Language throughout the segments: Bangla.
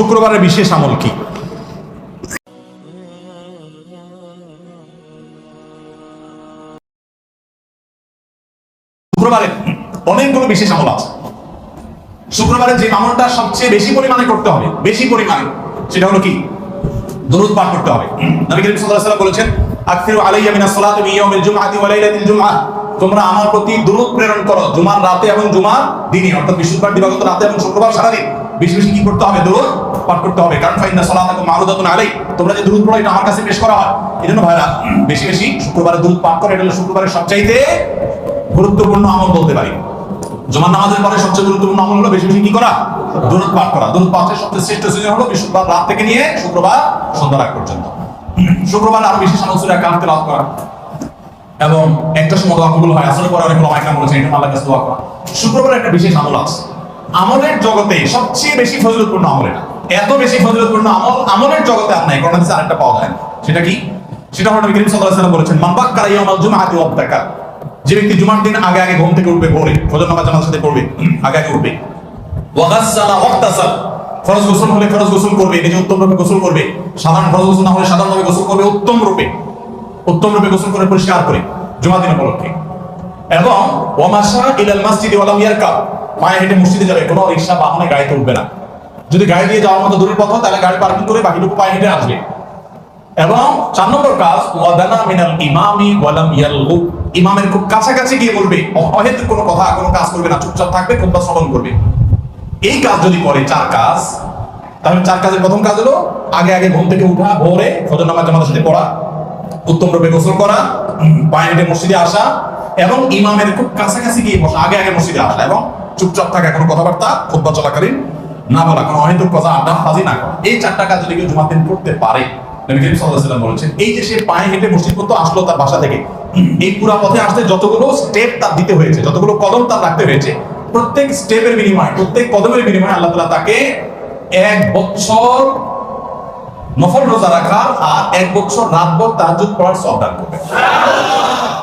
শুক্রবারের বিশেষ আমল কি? শুক্রবারে অনেকগুলো বিশেষ আমল আছে। শুক্রবারে যে আমলটা সবচেয়ে বেশি পরিমাণে করতে হবে, বেশি পরিমাণে, সেটা হলো কি? দরুদ পাঠ করতে হবে। নবী করিম সাল্লাল্লাহু আলাইহি ওয়াসাল্লাম বলেছেন আকসিরু আলাইয়া মিনাস সালাতি ইয়াউমিল জুমআতি ওয়া লাইলাতিল জুমআহ তোমরা আমার প্রতি দরুদ প্রেরণ করো, জুমার রাতে এবং জুমার দিনে, অর্থাৎ বৃহস্পতিবার দিবাগত রাতে এবং শুক্রবার সারাদিন। বেশি বেশি কি করতে হবে? দরুদ পাঠ করতে হবে। কারণ ফাইন্না সালাতাকুম মারুদাতুন আলাই তোমরা যে দরুদ পড়ো, এটা আমার কাছে পেশ করা হয়। এজন্য ভাইরা বেশি বেশি শুক্রবারে দরুদ পাঠ করে, এটা হলো শুক্রবারের সবচাইতে গুরুত্বপূর্ণ আমল বলতে পারি। জুমার নামাজের পরে সবচেয়ে গুরুত্বপূর্ণ আমল হলো বেশি বেশি কি করা? দরুদ পাঠ করা। দরুদ পাঠের সবচেয়ে শ্রেষ্ঠ সিজন হলো বৃহস্পতিবার রাত থেকে নিয়ে শুক্রবার সন্ধ্যা রাত পর্যন্ত। শুক্রবার আরও বেশি সময় সুরা কাম তেলাওয়াত করা। এবং একটা সময় দোয়া কবুল হয়। আসলে পরে অনেক ওলামায়ে কেরাম বলেছেন এটা আল্লাহর কাছে দোয়া করা। শুক্রবার একটা বিশেষ আমল আছে। আমলের জগতে সবচেয়ে বেশি ফজিলতপূর্ণ আমল এটা। এত বেশি ফজিলতপূর্ণ আমল, আমলের জগতে আর নাই কোরআন হাদিসে আরেকটা পাওয়া যায় সেটা কি? সেটা হলো নবী করিম সাল্লাল্লাহু আলাইহি বলেছেন, মান বাক্কারা ইয়াউমাল জুমআতি ওয়াবতাকা যে ব্যক্তি জুমার দিন আগে আগে ঘুম থেকে উঠবে ভোরে ফজর নামাজ জামাতের সাথে পড়বে, আগে আগে উঠবে। ওয়াগাসসালা ওয়াক্তাসাল। ফরজ গোসল হলে ফরজ গোসল করবে, নিজে উত্তম রূপে গোসল করবে। সাধারণ ফরজ গোসল না হলে সাধারণ ভাবে গোসল করবে, উত্তম রূপে। উত্তম রূপে গোসল করে পরিষ্কার করে জুমা দিন উপলক্ষে। এবং ওয়ামাশা ইলাল মসজিদে ওয়ালাম ইয়ারকা মায়ে হেঁটে মসজিদে যাবে, কোনো রিক্সা, বাহনে গাড়িতে উঠবে না। যদি গাড়ি দিয়ে যাওয়ার মতো দূরের পথ তাহলে গাড়ি পার্কিং করে বাকি বাকিটুকু পায়ে হেঁটে আসবে। এবং চার নম্বর কাজ, ওয়াদানা মিনাল ইমামি ওয়ালাম ইয়ালগু। ইমামের খুব কাছাকাছি গিয়ে বলবে অহেতুক কোনো কথা, কোনো কাজ করবে না, চুপচাপ থাকবে খুব শ্রবণ করবে। এই কাজ যদি করে চার কাজ, তাহলে চার কাজের প্রথম কাজ হলো, আগে আগে ঘুম থেকে উঠা, ভোরে ফজর নামাজ জামাতের সাথে পড়া, উত্তম রূপে গোসল করা হেঁটে মসজিদে আসা, এবং ইমামের খুব কাছাকাছি গিয়ে বসা, আগে আগে মসজিদে আসা, এবং চুপচাপ থাকা, কোনো কথাবার্তা, খুতবা চলাকালীন না বলা কোনো অহেতুক কথা আড্ডা ফাজি না করা। এই চারটা কাজ যদি কেউ জুমার দিন করতে পারে, নবী করিম সাল্লাল্লাহু আলাইহি ওয়াসাল্লাম বলেছেন, এই যে সে পায়ে হেঁটে মসজিদ আসলো তার বাসা থেকে, এই পথে আসতে যতগুলো স্টেপ তার দিতে হয়েছে, যতগুলো কদম তার রাখতে হয়েছে, প্রত্যেক স্টেপের বিনিময়ে, প্রত্যেক কদমের বিনিময়ে আল্লাহ তাআলা তাকে এক বছর নফল রোজা রাখার আর এক বছর রাতভর তাহাজ্জুদ পড়ার সব দান করবে।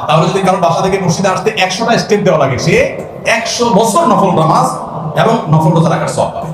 তাহলে যদি কারও বাসা থেকে মসজিদে আসতে একশোটা স্টেপ দেওয়া লাগে, সে একশো বছর নফল নামাজ এবং নফল রোজা রাখার সব পাবে।